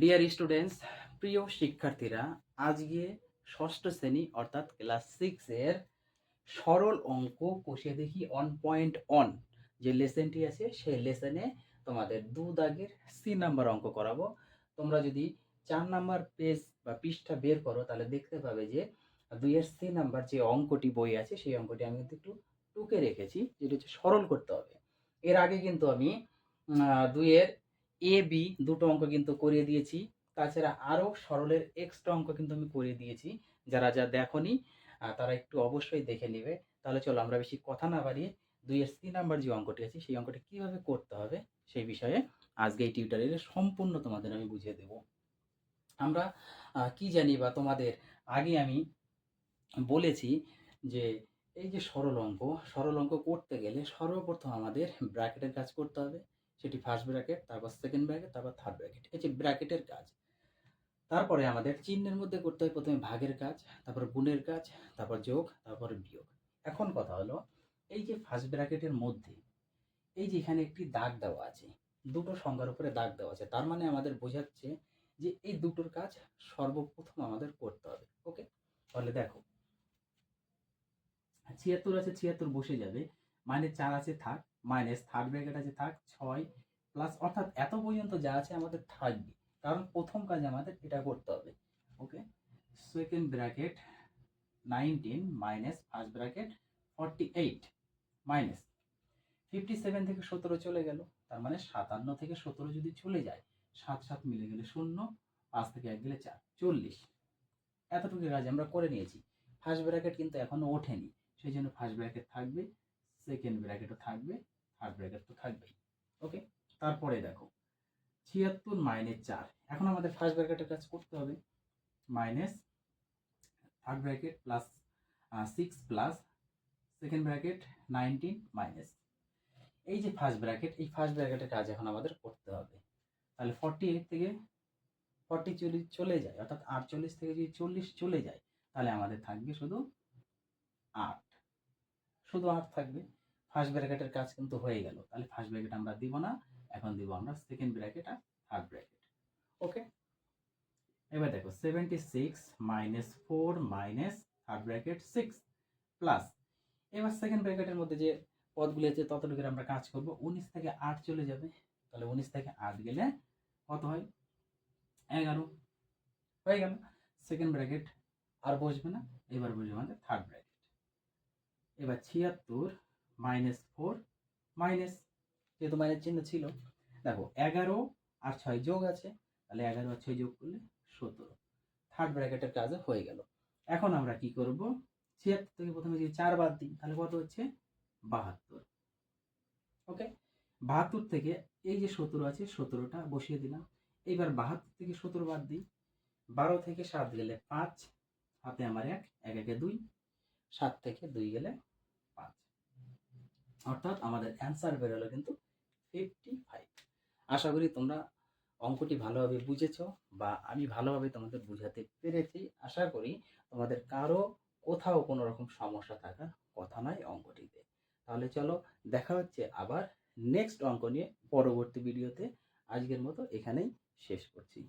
Dear students প্রিয় শিক্ষার্থীরা, আজকে ষষ্ঠ শ্রেণি অর্থাৎ ক্লাস সিক্স এর সরল অঙ্ক কষিয়ে দেখি অন পয়েন্ট অন যে লেসনটি আছে, সেই লেসনে তোমাদের দু দাগের সি নাম্বার অঙ্ক করাবো। তোমরা যদি চার নাম্বার পেজ বা পৃষ্ঠা বের করো, তাহলে দেখতে পাবে যে দুইয়ের সি নাম্বার যে অঙ্কটি বই আছে, সেই অঙ্কটি আমি কিন্তু একটু টুকে রেখেছি, যেটা হচ্ছে সরল করতে হবে। এর আগে কিন্তু আমি দুইয়ের এ বি দুটো অঙ্ক কিন্তু করিয়ে দিয়েছি। তাছাড়া আরও সরলের এক্সট্রা অঙ্ক কিন্তু আমি করিয়ে দিয়েছি। যারা যা দেখনি তারা একটু অবশ্যই দেখে নেবে। তাহলে চলো আমরা বেশি কথা না বাড়িয়ে দুইয়ের সি নাম্বার যে অঙ্কটি আছে, সেই অঙ্কটি কীভাবে করতে হবে, সেই বিষয়ে আজকে এই টিউটোরিয়ালে সম্পূর্ণ তোমাদের আমি বুঝিয়ে দেব। আমরা কি জানি বা তোমাদের আগে আমি বলেছি যে এই যে সরল অঙ্ক সরল অঙ্ক করতে গেলে সর্বপ্রথম আমাদের ব্র্যাকেটের কাজ করতে হবে। সেটি ফার্স্ট ব্র্যাকেট তারপর সেকেন্ড ব্র্যাকেট তারপর থার্ড ব্র্যাকেট এই যে ব্র্যাকেটের কাজ। তারপরে আমাদের চিহ্নের মধ্যে করতে হয় প্রথমে ভাগের কাজ, তারপর গুণের কাজ, তারপর যোগ, তারপর বিয়োগ। এখন কথা হলো, এই যে ফার্স্ট ব্র্যাকেটের মধ্যে, এই যে এখানে একটি দাগ দেওয়া আছে, দুটো সংখ্যার উপরে দাগ দেওয়া আছে, তার মানে আমাদের বোঝাচ্ছে যে এই দুটোর কাজ সর্বপ্রথম আমাদের করতে হবে ওকে তাহলে দেখো, ছিয়াত্তর আছে, ছিয়াত্তর বসে যাবে মাইনাস চার আছে, থাক। মাইনাস থার্ড ব্র্যাকেট আছে থাক ছয় প্লাস অর্থাৎ এত পর্যন্ত যা আছে আমাদের থাকবে কারণ প্রথম কাজ আমাদের এটা করতে হবে okay second bracket nineteen minus first bracket forty eight minus fifty seven থেকে সতেরো চলে গেল, তার মানে সাতান্ন থেকে সতেরো যদি চলে যায়, সাত সাত মিলে গেলে শূন্য, পাঁচ থেকে এক গেলে চার, চল্লিশ। এতটুকু কাজ আমরা করে নিয়েছি। ফার্স্ট ব্র্যাকেট কিন্তু এখনও ওঠেনি, সেই জন্য ফার্স্ট ব্র্যাকেট থাকবে সেকেন্ড ব্র্যাকেটও থাকবে থার্ড ব্র্যাকেট তো থাকবেই। ওকে। তারপরে দেখো ছিয়াত্তর মাইনাস চার। এখন আমাদের ফার্স্ট ব্র্যাকেটের কাজ করতে হবে। Minus third bracket plus six plus second bracket nineteen minus এই যে ফার্স্ট ব্র্যাকেট এই ফার্স্ট ব্র্যাকেটের কাজ এখন আমাদের করতে হবে। তাহলে ফর্টি এইট থেকে ফর্টি চল্লিশ চলে যায় অর্থাৎ আটচল্লিশ থেকে যদি চল্লিশ চলে যায় তাহলে আমাদের থাকবে শুধু আট। শুধু আট থাকবে। ফার্স্ট ব্র্যাকেটের কাজ কিন্তু হয়ে গেল। তাহলে ফার্স্ট ব্র্যাকেট আমরা দিব না, এখন দিব আমরা সেকেন্ড ব্র্যাকেট আর থার্ড ব্র্যাকেট ওকে এবার দেখো seventy six minus four minus third bracket six plus এবার সেকেন্ড ব্র্যাকেটের মধ্যে যে পদগুলি আছে, ততটুকুর আমরা কাজ করব। উনিশ থেকে আট চলে যাবে। তাহলে উনিশ থেকে আট গেলে কত হয়? এগারো। হয়ে গেল। সেকেন্ড ব্র্যাকেট আর বসবে না। এবার বসবে আমাদের থার্ড ব্র্যাকেট এবার ছিয়াত্তর মাইনাস ফোর মাইনাস, যেহেতু মাইনাস চিহ্ন ছিল, দেখো এগারো আর ছয় যোগ আছে, তাহলে এগারো আর ছয় যোগ করলে সতেরো। থার্ড ব্র্যাকেটের কাজে হয়ে গেল। এখন আমরা কি করব? ছিয়াত্তর থেকে প্রথমে যদি চার বাদ দিই, তাহলে কত হচ্ছে? বাহাত্তর। ওকে বাহাত্তর থেকে এই যে সতেরো আছে, সতেরোটা বসিয়ে দিলাম। এইবার বাহাত্তর থেকে সতেরো বাদ দিই। বারো থেকে সাত গেলে পাঁচ হাতে আমার এক এক, একে দুই, সাত থেকে দুই গেলে অর্থাৎ আমাদের অ্যান্সার বেরোলো কিন্তু ফিফটি ফাইভ আশা করি তোমরা অঙ্কটি ভালোভাবে বুঝেছ বা আমি ভালোভাবে তোমাদের বুঝাতে পেরেছি। আশা করি তোমাদের কারও কোথাও কোনো রকম সমস্যা থাকার কথা নয় অঙ্কটিতে। তাহলে চলো দেখা হচ্ছে আবার নেক্সট অঙ্ক নিয়ে পরবর্তী ভিডিওতে আজকের মতো এখানেই শেষ করছি।